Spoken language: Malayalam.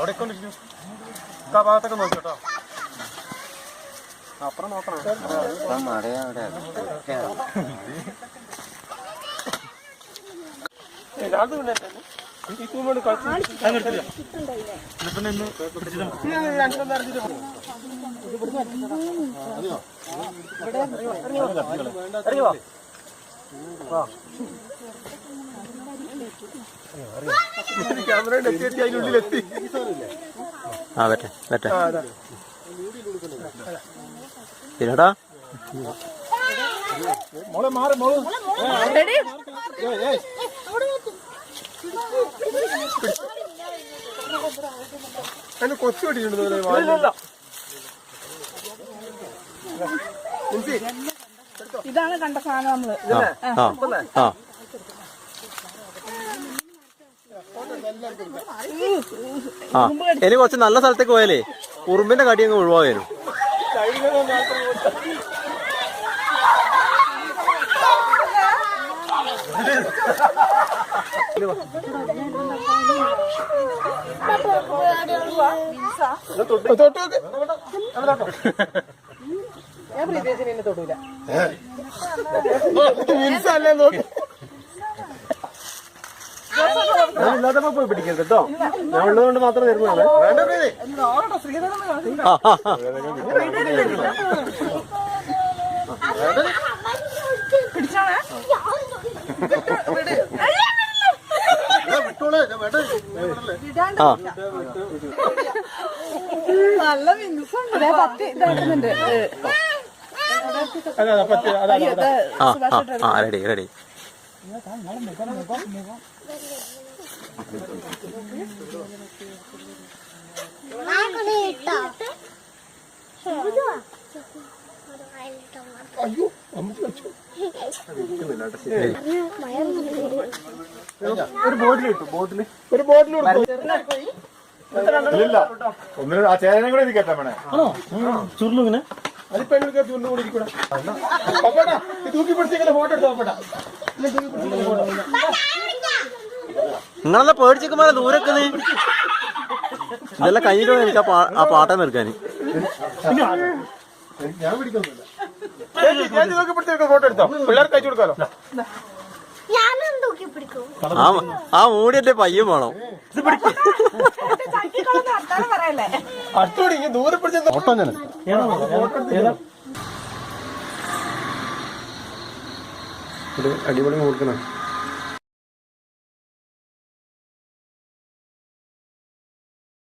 എടുത്തോണ്ടിരിക്കും ആ ഭാഗത്തൊക്കെ നോക്കിയോട്ടോ അപ്പുറം നോക്കണം. ഇറങ്ങി വാ. ആ വരട്ടെ വരട്ടെ. മോളെ മാറി മോൾ അതിന് കൊച്ചു കടിയുണ്ട് ഇതാണ് കണ്ട സാധനം നമ്മൾ. ആ ഇനി കുറച്ച് നല്ല സ്ഥലത്തേക്ക് പോയാലേ ഉറുമ്പിന്റെ കടി അങ്ങ് ഒഴിവാകാനും ഞാൻ ഞാൻ ഇല്ലാത്തപ്പോ പോയി പിടിക്കരുത് കേട്ടോ. ഞാൻ ഉള്ളത് കൊണ്ട് മാത്രം തരുന്നതാണ് നല്ല മിനുസുണ്ട് പറ്റി ഇതാക്കുന്നുണ്ട് റെഡി റെഡി അയ്യോ അമ്മ വെച്ചു ഒരു ബോട്ടിൽ ഇട്ടു ബോട്ടിൽ. ഒരു ബോട്ടിൽ ഇല്ല. ഒന്നിനും ആ ചേരനെ കൂടെ ഇത് കേട്ടാ വേണേ. ചുരുളിങ്ങനെ എങ്ങനെ ചുരുൾ കൂടി ഇരിക്കൂടാ പപ്പടാ ഇത് തൂക്കി പിടിച്ചിങ്ങനെ ഫോട്ടോ എടുത്തോ പപ്പടാ. നിങ്ങളെന്താ പേടിച്ചേക്കുമ്പോ ദൂരക്ക് നീ? ഇതെല്ലാം കഴിഞ്ഞിട്ട് എനിക്ക് ആ പാട്ടം നിർക്കാന് ഞാൻ പിടിക്കുന്നില്ല ഫോട്ടോ എടുത്തോ? പിള്ളേർക്ക് അയച്ചു കൊടുക്കാലോ. ആ ആ മൂടിയല്ലേ പയ്യം വേണം. ഇത് ദൂരെ പിടിച്ച ഞാൻ അടിപൊളി കൊടുക്കണം